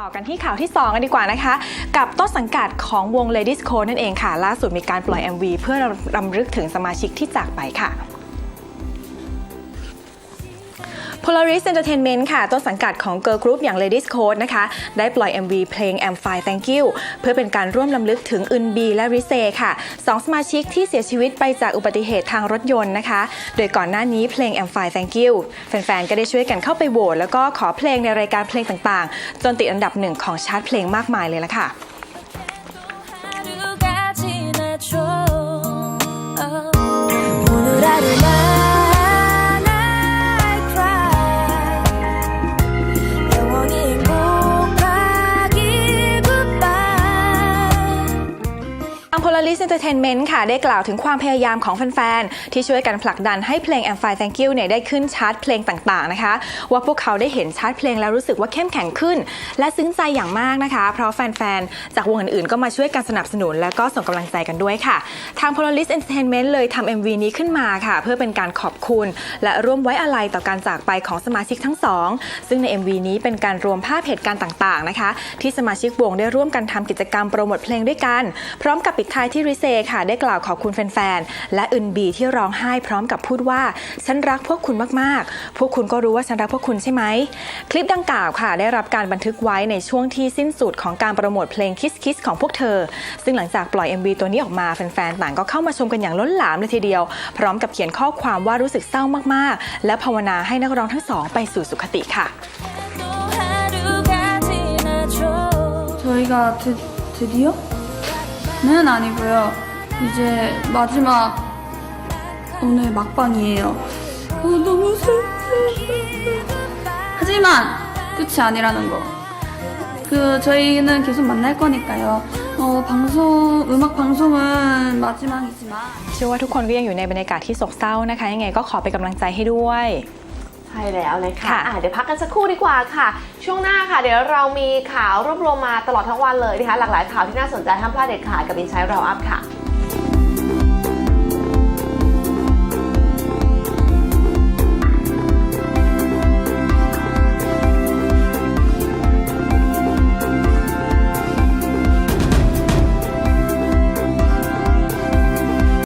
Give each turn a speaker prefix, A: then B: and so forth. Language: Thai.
A: ต่อกันที่ข่าวที่ 2 กันดีกว่านะคะ กับต้นสังกัดของวง Ladies Code นั่นเองค่ะ ล่าสุดมีการปล่อย MV เพื่อรำลึกถึงสมาชิกที่จากไปค่ะ Polaris Entertainment ค่ะ ต้นสังกัดของ Girl Group อย่าง Ladies Code นะคะ ได้ปล่อย MV เพลง Am Fine Thank You เพื่อเป็นการร่วมลำลึกถึงอึนบีและริเซค่ะสองสมาชิกที่เสียชีวิตไปจากอุบัติเหตุทางรถยนต์นะคะ โดยก่อนหน้านี้เพลง Am Fine Thank You แฟนๆ ก็ได้ช่วยกันเข้าไปโหวตแล้วก็ขอเพลงในรายการเพลงต่างๆ จนติดอันดับหนึ่งของชาร์ตเพลงมากมายเลยละค่ะ ทาง Polaris Entertainment ค่ะได้กล่าวถึงความพยายามของแฟน ๆ ที่ช่วยกันผลักดันให้เพลง Am Fine Thank You เนี่ยได้ขึ้นชาร์ตเพลงต่าง ๆ นะคะ ว่าพวกเขาได้เห็นชาร์ตเพลงแล้วรู้สึกว่าเข้มแข็งขึ้น และซึ้งใจอย่างมากนะคะ เพราะแฟน ๆ จากวงอื่น ๆ ก็มาช่วยกันสนับสนุน และก็ส่งกำลังใจกันด้วยค่ะ ทาง Polaris Entertainment เลยทำ MV นี้ขึ้นมาค่ะ เพื่อเป็นการขอบคุณ และร่วมไว้อาลัยต่อการจากไปของสมาชิกทั้งสอง ซึ่งใน MV นี้เป็นการรวมภาพเหตุการณ์ต่าง ๆ นะคะ ที่สมาชิกวงได้ร่วมกันทำกิจกรรมโปรโมทเพลงด้วยกัน พร้อมกับปิดท้ายที่ริเซค่ะ ได้กล่าวขอบคุณแฟนๆ และอึนบีที่ร้องไห้พร้อมกับพูดว่า ฉันรักพวกคุณมากๆ พวกคุณก็รู้ว่าฉันรักพวกคุณใช่ไหม คลิปดังกล่าวค่ะ ได้รับการบันทึกไว้ในช่วงที่สิ้นสุดของการโปรโมทเพลง Kiss Kiss ของพวกเธอ ซึ่งหลังจากปล่อย MV ตัวนี้ออกมาแฟนๆ ต่างก็เข้ามาชมกันอย่างล้นหลามเลยทีเดียว พร้อมกับเขียนข้อความว่ารู้สึกเศร้ามากๆ และภาวนาให้นักร้องทั้งสองไปสู่สุคติค่ะ
B: 또 하루가 지나죠
C: 저희가 드, 드디어? 는 아니고요. 이제 마지막 오늘 막방이에요. 어, 너무 슬퍼. 하지만 끝이 아니라는 거. 그 저희는 계속 만날 거니까요. 어, 방송 음악 방송은 마지막이지만
A: เชื่อว่าทุกคนก็ยังอยู่ในบรรยากาศที่โศกเศร้านะคะ ยังไงก็ขอเป็นกำลังใจให้ด้วย
D: ใช่แล้วนะคะ
A: ค่ะ
D: อะเดี๋ยวพักกันสักครู่ดีกว่าค่ะ ช่วงหน้าค่ะ เดี๋ยวเรามีข่าวรวบรวมมาตลอดทั้งวันเลยนะคะ หลากหลายข่าวที่น่าสนใจห้ามพลาดเด็ดขาดกับอินไซต์เราอัพค่ะ